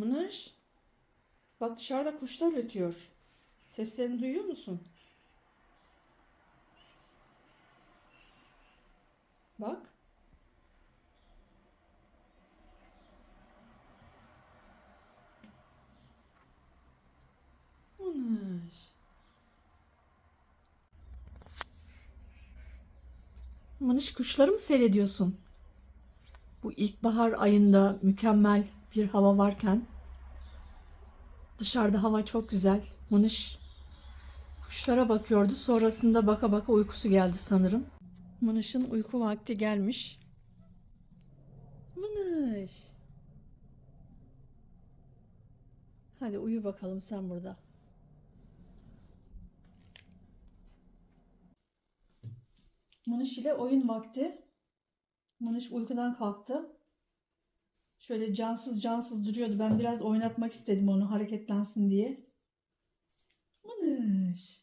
Mınış. Bak dışarıda kuşlar ötüyor. Seslerini duyuyor musun? Bak. Mınış. Mınış kuşları mı seyrediyorsun? Bu ilkbahar ayında mükemmel bir hava varken dışarıda hava çok güzel. Mınış kuşlara bakıyordu. Sonrasında baka baka uykusu geldi sanırım. Mınış'ın uyku vakti gelmiş. Mınış. Hadi uyu bakalım sen burada. Mınış ile oyun vakti. Mınış uykudan kalktı. Şöyle cansız cansız duruyordu. Ben biraz oynatmak istedim onu hareketlensin diye. Mınış.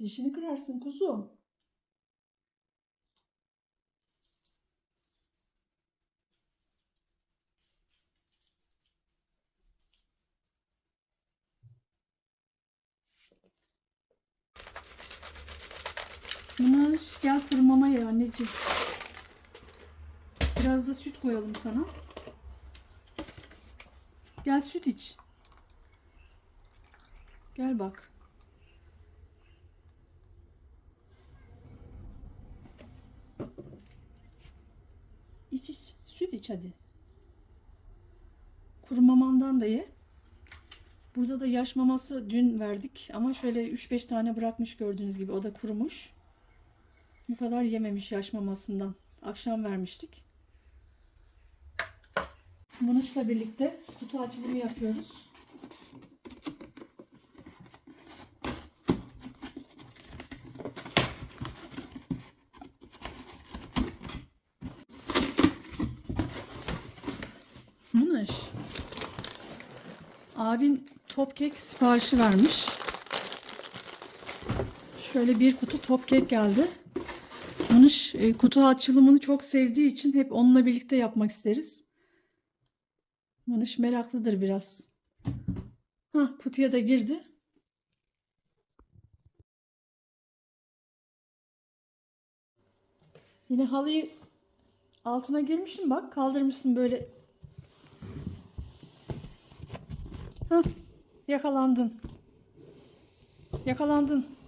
Dişini kırarsın kuzum. Mınaş gel kuru ye anneciğim. Biraz da süt koyalım sana. Gel süt iç. Gel bak. İç iç. Süt iç hadi. Kuru mamandan da ye. Burada da yaş maması dün verdik ama şöyle 3-5 tane bırakmış gördüğünüz gibi. O da kurumuş. Bu kadar yememiş yaş mamasından. Akşam vermiştik. Mınış'la birlikte kutu açılımı yapıyoruz. Mınış. Abin top kek siparişi vermiş. Şöyle bir kutu top kek geldi. Mınış e, kutu açılımını çok sevdiği için hep onunla birlikte yapmak isteriz. Mınış meraklıdır biraz. Ha, kutuya da girdi. Yine halıyı altına girmişsin bak kaldırmışsın böyle. Hah, yakalandın. Yakalandın.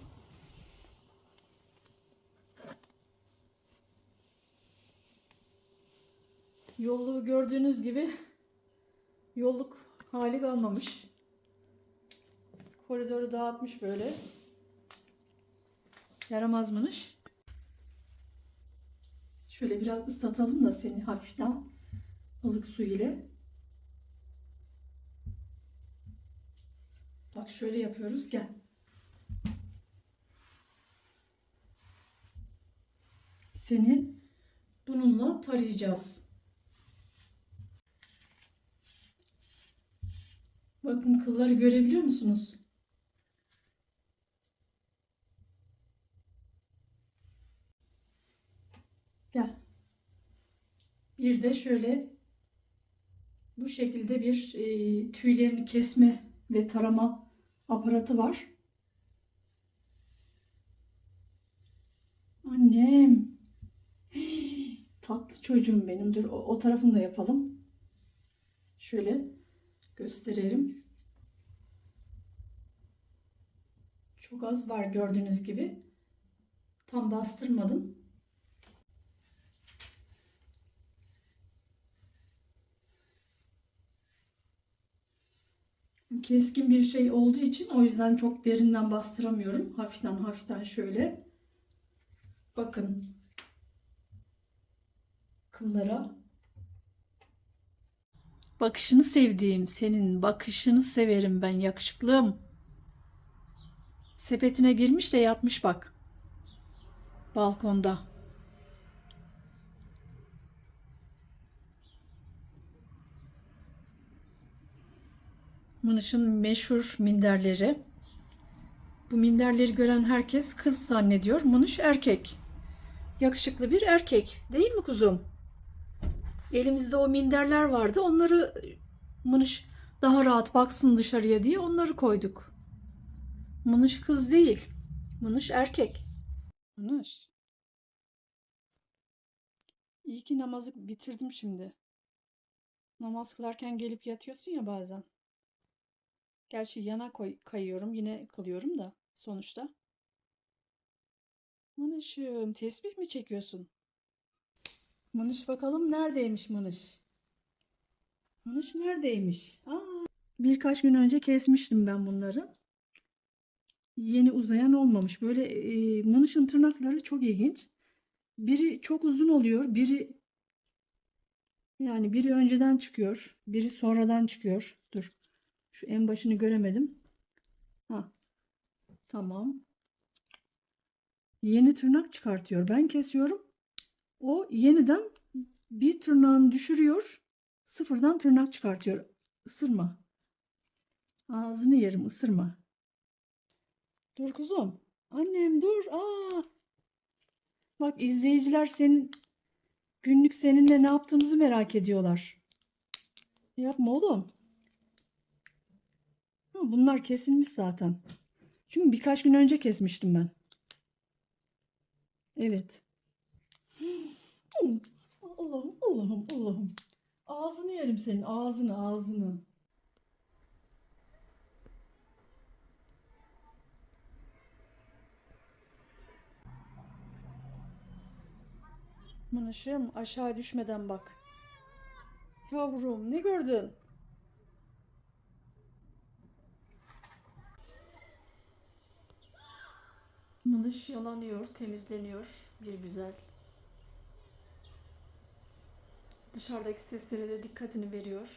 Yolluğu gördüğünüz gibi yolluk hali kalmamış. Koridoru dağıtmış böyle. Yaramaz mınış. Şöyle biraz ıslatalım da seni hafiften ılık su ile. Bak şöyle yapıyoruz gel. Seni bununla tarayacağız. Bakın kılları görebiliyor musunuz? Gel. Bir de şöyle bu şekilde bir e, tüylerini kesme ve tarama aparatı var. Annem. Tatlı çocuğum benim. Dur o, o tarafını da yapalım. Şöyle gösterelim. Çok az var gördüğünüz gibi. Tam bastırmadım. Keskin bir şey olduğu için o yüzden çok derinden bastıramıyorum. Hafiften hafiften şöyle. Bakın. Kıllara. Bakışını sevdiğim senin bakışını severim ben yakışıklım. Sepetine girmiş de yatmış bak. Balkonda. Mınış'ın meşhur minderleri. Bu minderleri gören herkes kız zannediyor. Mınış erkek. Yakışıklı bir erkek. Değil mi kuzum? Elimizde o minderler vardı. Onları Mınış daha rahat baksın dışarıya diye onları koyduk. Mınış kız değil. Mınış erkek. Mınış. İyi ki namazı bitirdim şimdi. Namaz kılarken gelip yatıyorsun ya bazen. Gerçi yana koy, kayıyorum yine kılıyorum da sonuçta. Mınışım tesbih mi çekiyorsun? Mınış bakalım neredeymiş Mınış? Mınış neredeymiş? Aa, birkaç gün önce kesmiştim ben bunları. Yeni uzayan olmamış. Böyle e, Mınış'ın tırnakları çok ilginç. Biri çok uzun oluyor, biri yani biri önceden çıkıyor, biri sonradan çıkıyor. Dur. Şu en başını göremedim. Ha. Tamam. Yeni tırnak çıkartıyor. Ben kesiyorum. O yeniden bir tırnağını düşürüyor. Sıfırdan tırnak çıkartıyor. Isırma. Ağzını yerim, ısırma. Dur kuzum. Annem dur. Aa. Bak izleyiciler senin günlük seninle ne yaptığımızı merak ediyorlar. Yapma oğlum. Ha, bunlar kesilmiş zaten. Çünkü birkaç gün önce kesmiştim ben. Evet. Allah'ım, Allah'ım, Allah'ım. Ağzını yerim senin, ağzını, ağzını. Mınışım aşağı düşmeden bak. Yavrum ne gördün? Mınış yalanıyor, temizleniyor bir güzel. Dışarıdaki seslere de dikkatini veriyor.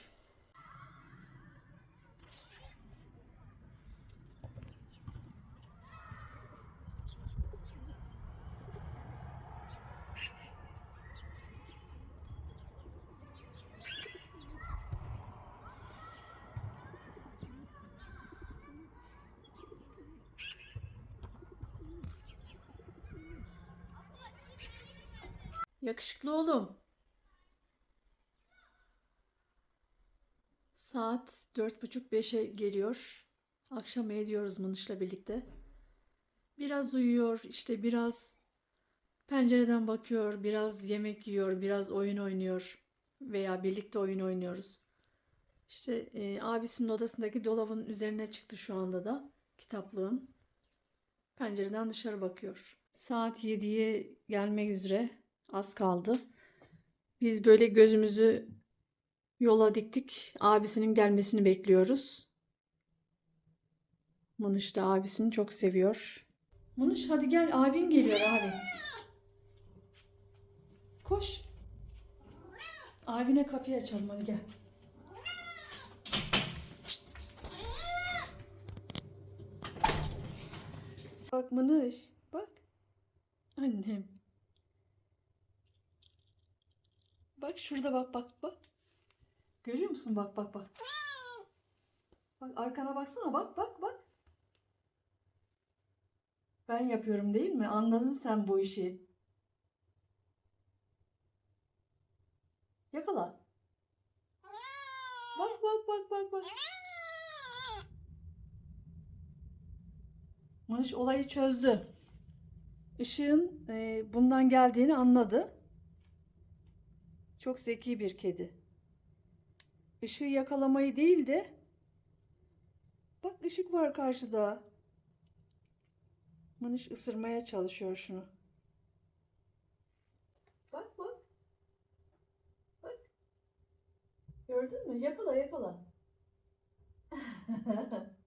Yakışıklı oğlum. Saat dört buçuk beşe geliyor. Akşam ediyoruz Mınış'la birlikte. Biraz uyuyor, işte biraz pencereden bakıyor, biraz yemek yiyor, biraz oyun oynuyor veya birlikte oyun oynuyoruz. İşte e, abisinin odasındaki dolabın üzerine çıktı şu anda da kitaplığın. Pencereden dışarı bakıyor. Saat 7'ye gelmek üzere az kaldı. Biz böyle gözümüzü yola diktik. Abisinin gelmesini bekliyoruz. Mınış da abisini çok seviyor. Mınış hadi gel abin geliyor abi. Koş. Abine kapıyı açalım hadi gel. Bak Mınış bak. Annem. Bak şurada bak bak bak. Görüyor musun? Bak bak bak. Bak arkana baksana bak bak bak. Ben yapıyorum değil mi? Anladın sen bu işi. Yakala. Bak bak bak bak bak. Manış olayı çözdü. Işığın e, bundan geldiğini anladı. Çok zeki bir kedi. Işığı yakalamayı değil de bak ışık var karşıda. Manış ısırmaya çalışıyor şunu. Bak bak. Bak. Gördün mü? Yakala yakala.